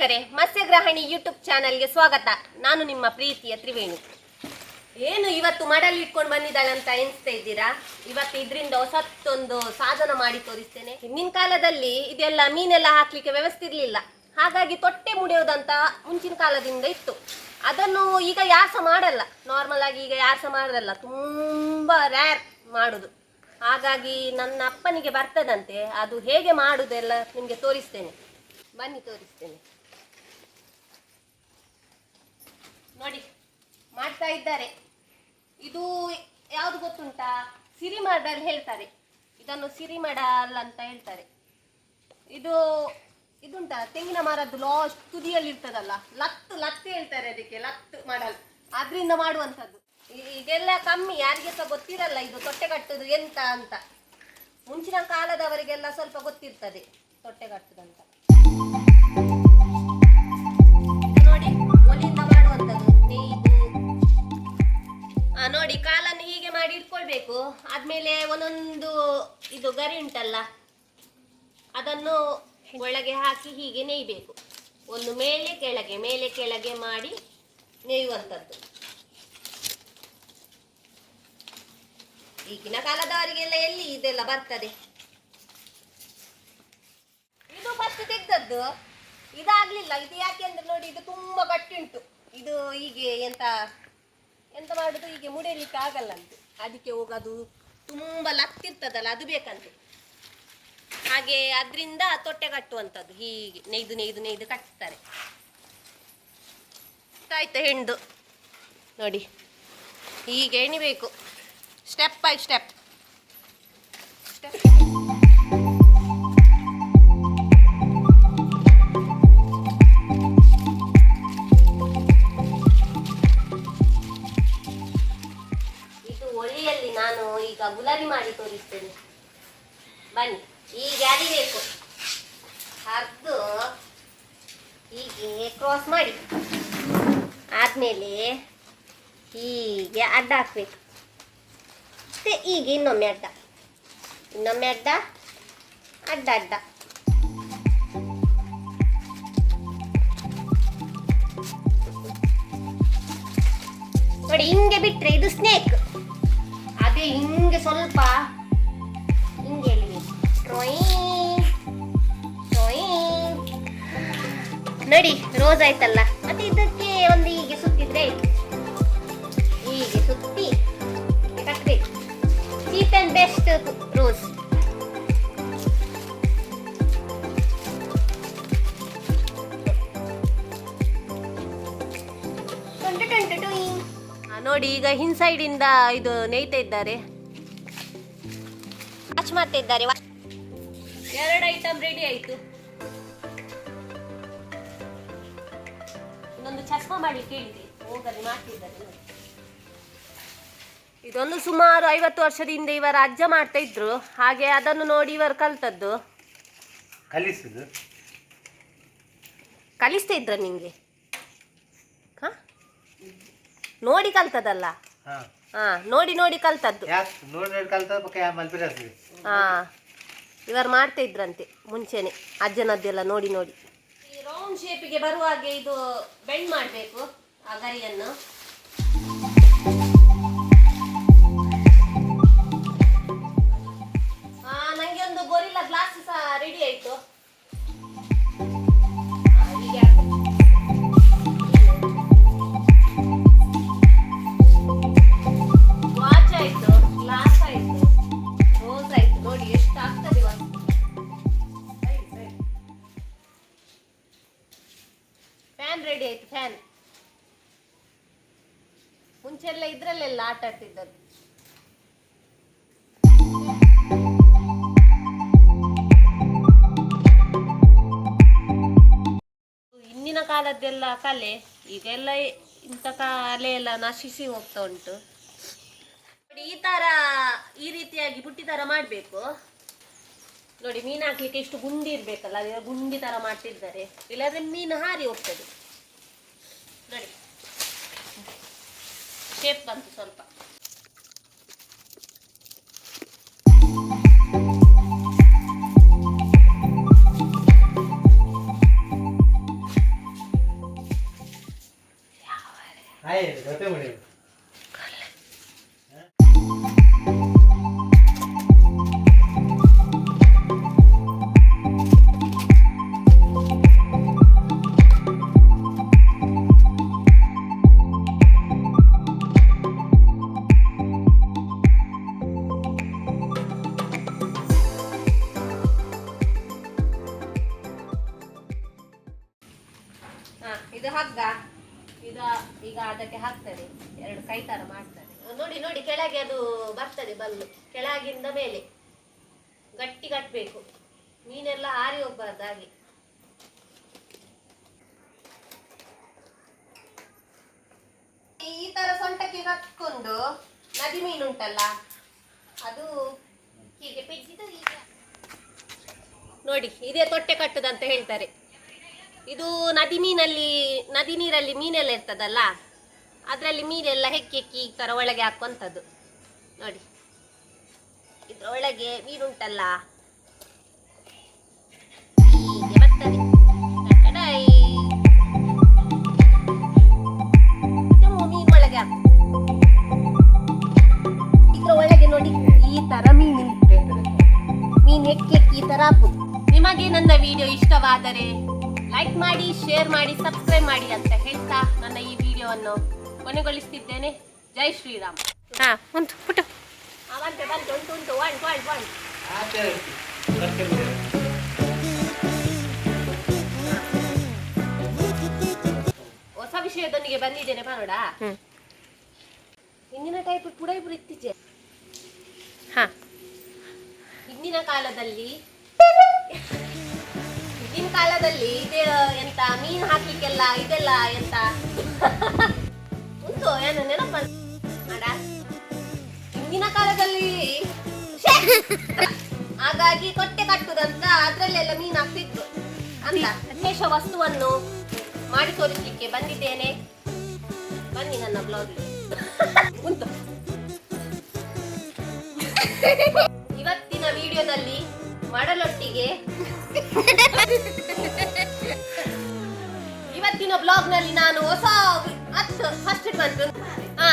ವೀಕ್ಷಕರೇ ಮತ್ಸ್ಯಗ್ರಹಣಿ ಯೂಟ್ಯೂಬ್ ಚಾನಲ್ಗೆ ಸ್ವಾಗತ. ನಾನು ನಿಮ್ಮ ಪ್ರೀತಿಯ ತ್ರಿವೇಣಿ. ಏನು ಇವತ್ತು ಮಡಲ್ ಇಟ್ಕೊಂಡು ಬಂದಿದ್ದಾಳಂತ ಎನಿಸ್ತಾ ಇದ್ದೀರಾ? ಇವತ್ತು ಇದರಿಂದ ಹೊಸತ್ತೊಂದು ಸಾಧನ ಮಾಡಿ ತೋರಿಸ್ತೇನೆ. ಹಿಂದಿನ ಕಾಲದಲ್ಲಿ ಇದೆಲ್ಲ ಮೀನೆಲ್ಲ ಹಾಕ್ಲಿಕ್ಕೆ ವ್ಯವಸ್ಥೆ ಇರಲಿಲ್ಲ. ಹಾಗಾಗಿ ತೊಟ್ಟೆ ಮುಡಿಯೋದಂತ ಮುಂಚಿನ ಕಾಲದಿಂದ ಇತ್ತು. ಅದನ್ನು ಈಗ ಯಾರು ಸಹ ಮಾಡಲ್ಲ. ನಾರ್ಮಲ್ ಆಗಿ ಈಗ ಯಾರು ಸಹ ಮಾಡಲ್ಲ. ತುಂಬಾ ರ್ಯಾರ್ ಮಾಡುದು. ಹಾಗಾಗಿ ನನ್ನ ಅಪ್ಪನಿಗೆ ಬರ್ತದಂತೆ. ಅದು ಹೇಗೆ ಮಾಡುದೆಲ್ಲ ನಿಮಗೆ ತೋರಿಸ್ತೇನೆ. ಬನ್ನಿ ತೋರಿಸ್ತೇನೆ. ನೋಡಿ, ಮಾಡ್ತಾ ಇದ್ದಾರೆ. ಇದು ಯಾವುದು ಗೊತ್ತುಂಟಾ? ಸಿರಿಮಡಲ್ ಹೇಳ್ತಾರೆ. ಇದನ್ನು ಸಿರಿಮಡಲ್ ಅಂತ ಹೇಳ್ತಾರೆ. ಇದು, ಇದುಂಟ? ತೆಂಗಿನ ಮರದ್ದು ಲಾಸ್ಟ್ ತುದಿಯಲ್ಲಿ ಇರ್ತದಲ್ಲ, ಲತ್ತು ಲತ್ತು ಹೇಳ್ತಾರೆ ಅದಕ್ಕೆ, ಲತ್ತು ಮಾಡಲ್. ಅದರಿಂದ ಮಾಡುವಂಥದ್ದು. ಇದೆಲ್ಲ ಕಮ್ಮಿ ಯಾರಿಗೆ ಸಹ ಗೊತ್ತಿರಲ್ಲ ಇದು ತೊಟ್ಟೆ ಕಟ್ಟುದು ಎಂತ ಅಂತ. ಮುಂಚಿನ ಕಾಲದವರಿಗೆಲ್ಲ ಸ್ವಲ್ಪ ಗೊತ್ತಿರ್ತದೆ, ತೊಟ್ಟೆ ಕಟ್ಟುದಂತ. ನೋಡಿ, ಕಾಲನ್ನು ಹೀಗೆ ಮಾಡಿ ಇಟ್ಕೊಳ್ಬೇಕು. ಆದ್ಮೇಲೆ ಒಂದೊಂದು ಇದು ಗರಿ ಉಂಟಲ್ಲ, ಅದನ್ನು ಒಳಗೆ ಹಾಕಿ ಹೀಗೆ ನೇಯ್ಬೇಕು. ಒಂದು ಮೇಲೆ ಕೆಳಗೆ ಮೇಲೆ ಕೆಳಗೆ ಮಾಡಿ ನೇಯುವಂಥದ್ದು. ಈಗಿನ ಕಾಲದವರಿಗೆಲ್ಲ ಎಲ್ಲಿ ಇದೆಲ್ಲ ಬರ್ತದೆ? ಇದು ಫಸ್ಟ್ ತೆಗ್ದದ್ದು? ಇದಾಗ್ಲಿಲ್ಲ. ಇದು ಯಾಕೆ ಅಂದ್ರೆ ನೋಡಿ, ಇದು ತುಂಬಾ ಗಟ್ಟಿ ಉಂಟು ಇದು ಹೀಗೆ ಎಂತ ಎಂತ ಮಾಡುದು? ಹೀಗೆ ಮುಡಿಯಲಿಕ್ಕೆ ಆಗಲ್ಲ ಅಂತ ಅದಕ್ಕೆ ಹೋಗೋದು ತುಂಬ ಲತ್ತಿರ್ತದಲ್ಲ ಅದು ಬೇಕಂತೆ. ಹಾಗೆ ಅದರಿಂದ ತೊಟ್ಟೆ ಕಟ್ಟುವಂಥದ್ದು ಹೀಗೆ ನೇಯ್ದು ನೇಯ್ದು ನೇಯ್ದು ಕಟ್ತಾರೆ. ಆಯ್ತು ಹೆಣ್ದು ನೋಡಿ, ಹೀಗೆ ಎಣಿಬೇಕು. ಸ್ಟೆಪ್ ಬೈ ಸ್ಟೆಪ್ ಬನ್ನಿ, ಈಗ ಅರಿಬೇಕು ಹರಿದು ಹೀಗೆ ಕ್ರಾಸ್ ಮಾಡಿ, ಆದ್ಮೇಲೆ ಹೀಗೆ ಅಡ್ಡ ಹಾಕ್ಬೇಕು. ಮತ್ತೆ ಈಗ ಇನ್ನೊಮ್ಮೆ ಅಡ್ಡ ಇನ್ನೊಮ್ಮೆ ಅಡ್ಡ ಅಡ್ಡ ಅಡ್ಡ. ನೋಡಿ, ಹಿಂಗೆ ಬಿಟ್ರೆ ಇದು ಸ್ನೇಕ್ ಅದೇ ಹಿಂಗೆ ಸ್ವಲ್ಪ ನೋಡಿ ರೋಸ್ ಆಯ್ತಲ್ಲ. ಮತ್ತೆ ಇದಕ್ಕೆ ಒಂದು ಹೀಗೆ ಸುತ್ತಿದ್ರೆ ಹೀಗೆ ಸುತ್ತಿ ಕಟ್ಬೇಕು. Cheap and best rose. ನೋಡಿ ಈಗ ಹಿನ್ ಸೈಡ್ ಇಂದ ಇದು ನೇಯ್ತಾ ಇದ್ದಾರೆ. ವಾಚ್ ಮಾಡ್ತಾ ಇದ್ದಾರೆ ಎರಡು ಐಟಮ್ ರೆಡಿ ಆಯ್ತು. ಇನ್ನೊಂದು ಚಸ್ಮ ಮಾಡಿ ಕೇಳಿದೆ. ಹೋಗಲಿ ಮಾಡ್ತಿದ್ದಾರೆ ನೋಡಿ. ಇದೊಂದು ಸುಮಾರು ಐವತ್ತು ವರ್ಷದಿಂದ ಇವರ ಅಜ್ಜ ಮಾಡ್ತಾ ಇದ್ರು. ಹಾಗೆ ಅದನ್ನು ನೋಡಿ ಇವರು ಕಲ್ತದ್ದು. ಕಲಿಸುದು ಕಲಿಸ್ತಾ ಇದ್ರ ನಿಂಗೆ? ಹ? ನೋಡಿ ಕಲ್ತದಲ್ಲ? ಹಾ. ಹಾ ನೋಡಿ ನೋಡಿ ಕಲ್ತದ್ದು. ಯಾಕೆ? ನೋಡಿ ನೋಡಿ ಕಲ್ತ ಪಕ್ಕ ಮಲ್ಪಿರಾಸ್ರಿ ಹಾ. ಇವರು ಮಾಡ್ತಾ ಇದ್ರಂತೆ ಮುಂಚೆನೆ. ಅಜ್ಜನದ್ದೆಲ್ಲ ನೋಡಿ ನೋಡಿ. ರೌಂಡ್ ಶೇಪಿಗೆ ಬರುವಾಗೆ ಇದು ಬೆಂಡ್ ಮಾಡಬೇಕು, ಆ ಗರಿಯನ್ನು. ನಂಗೆ ಒಂದು ಗೊರಿಲ್ಲ ಗ್ಲಾಸ್ ಸಹ ರೆಡಿ ಆಯ್ತು. ಇದ್ರಲ್ಲೆಲ್ಲ ಆಟ ಆಡ್ತಿದ್ದದ್ದು. ಹಿಂದಿನ ಕಾಲದ್ದೆಲ್ಲ ಕಲೆ, ಈಗೆಲ್ಲ ಇಂಥ ಕಲೆ ಎಲ್ಲ ನಶಿಸಿ ಹೋಗ್ತಾ ಉಂಟು. ಈ ತರ, ಈ ರೀತಿಯಾಗಿ ಬುಟ್ಟಿ ತರ ಮಾಡಬೇಕು. ನೋಡಿ ಮೀನು ಹಾಕ್ಲಿಕ್ಕೆ ಇಷ್ಟು ಗುಂಡಿ ಇರ್ಬೇಕಲ್ಲ ಗುಂಡಿ ತರ ಮಾಡ್ತಿದ್ದಾರೆ. ಇಲ್ಲಾಂದ್ರೆ ಮೀನು ಹಾರಿ ಹೋಗ್ತದೆ. ನೋಡಿ. ಶೇಪ್ ಬಂತು ಸ್ವಲ್ಪ. ಹಗ್ಗ ಈಗ ಈಗ ಅದಕ್ಕೆ ಹಾಕ್ತದೆ. ಎರಡು ಕೈ ತರ ಮಾಡ್ತದೆ ನೋಡಿ ನೋಡಿ ಕೆಳಗೆ ಅದು ಬರ್ತದೆ ಬಲ್ಲು. ಕೆಳಗಿಂದ ಮೇಲೆ. ಗಟ್ಟಿ ಕಟ್ಟಬೇಕು ಮೀನೆಲ್ಲ ಆರಿ ಹೋಗ್ಬಾರ್ದು ಹಾಗೆ. ಈ ತರ ಸೊಂಟಕ್ಕೆ ಕಟ್ಕೊಂಡು ನದಿ ಮೀನುಂಟಲ್ಲ ಅದು ಹೀಗೆ ಪೆಜ್ಜಿದ ಹೀಗೆ. ನೋಡಿ ಇದೇ ತೊಟ್ಟೆ ಕಟ್ಟುದಂತ ಹೇಳ್ತಾರೆ. ಇದು ನದಿ ಮೀನಲ್ಲಿ, ನದಿ ನೀರಲ್ಲಿ ಮೀನೆಲ್ಲ ಇರ್ತದಲ್ಲ, ಅದರಲ್ಲಿ ಮೀನೆಲ್ಲ ಹೆಕ್ಕಿ ಹೆಕ್ಕಿ ಈ ಥರ ಒಳಗೆ ಹಾಕುವಂಥದ್ದು. ನೋಡಿ. ಇದ್ರ ಒಳಗೆ ಮೀನುಂಟಲ್ಲ ಮೀನು ಒಳಗೆ ಹಾಕು. ಇದ್ರ ಒಳಗೆ ನೋಡಿ, ಈ ತರ ಮೀನು ಮೀನು ಈ ನಿಮಗೆ ನನ್ನ ವಿಡಿಯೋ ಇಷ್ಟವಾದರೆ ಲೈಕ್ ಮಾಡಿ ಶೇರ್ ಮಾಡಿ ಸಬ್ಸ್ಕ್ರೈಬ್ ಮಾಡಿ ಅಂತ ಹೇಳ್ತಾ ನನ್ನ ಈ ವಿಡಿಯೋವನ್ನು ಕೊನೆಗೊಳಿಸ್ತಿದ್ದೇನೆ. ಜೈ ಶ್ರೀರಾಮ್. ಹಾ ಉಂಟು ಪುಟ್ಟು ಅವಂತೆ ಬಂತು ಉಂಟು ಉಂಟು ಒನ್ ಒನ್ ಒನ್ ಹೊಸ ವಿಷಯದೊಂದಿಗೆ ಬಂದಿದ್ದೇನೆ ಪಾನೋಡ ಹಿಂದಿನ ಟೈಪ್ ಪುಡೈಪುರ ಇತ್ತೀಚೆ ಹಾ. ಹಿಂದಿನ ಕಾಲದಲ್ಲಿ ಕಾಲದಲ್ಲಿ ಇದೆ ಎಂತ ಮೀನು ಹಾಕ್ಲಿಕ್ಕೆಲ್ಲ ಇದೆಲ್ಲ ಎಂತ? ಉಂಟು, ಏನು ನೆನಪ ಹಿಂದಿನ ಕಾಲದಲ್ಲಿ ಹಾಗಾಗಿ ಕೊಟ್ಟೆ ಕಟ್ಟುದಂತ ಅದ್ರಲ್ಲೆಲ್ಲ ಮೀನು ಹಾಕ್ತಿದ್ರು ಅಂತ ವಿಶೇಷ ವಸ್ತುವನ್ನು ಮಾಡಿ ತೋರಿಸ್ಲಿಕ್ಕೆ ಬಂದಿದ್ದೇನೆ. ಬನ್ನಿ ನನ್ನ ಬ್ಲೌಸ್ ಉಂಟು. ಇವತ್ತಿನ ವಿಡಿಯೋದಲ್ಲಿ ಮಡಲೊಟ್ಟಿಗೆ. ಇವತ್ತಿನ ಬ್ಲಾಗ್ನಲ್ಲಿ ನಾನು ಹೊಸ ಹತ್ತು ಫಸ್ಟ್ ಬಂತು ಹಾ.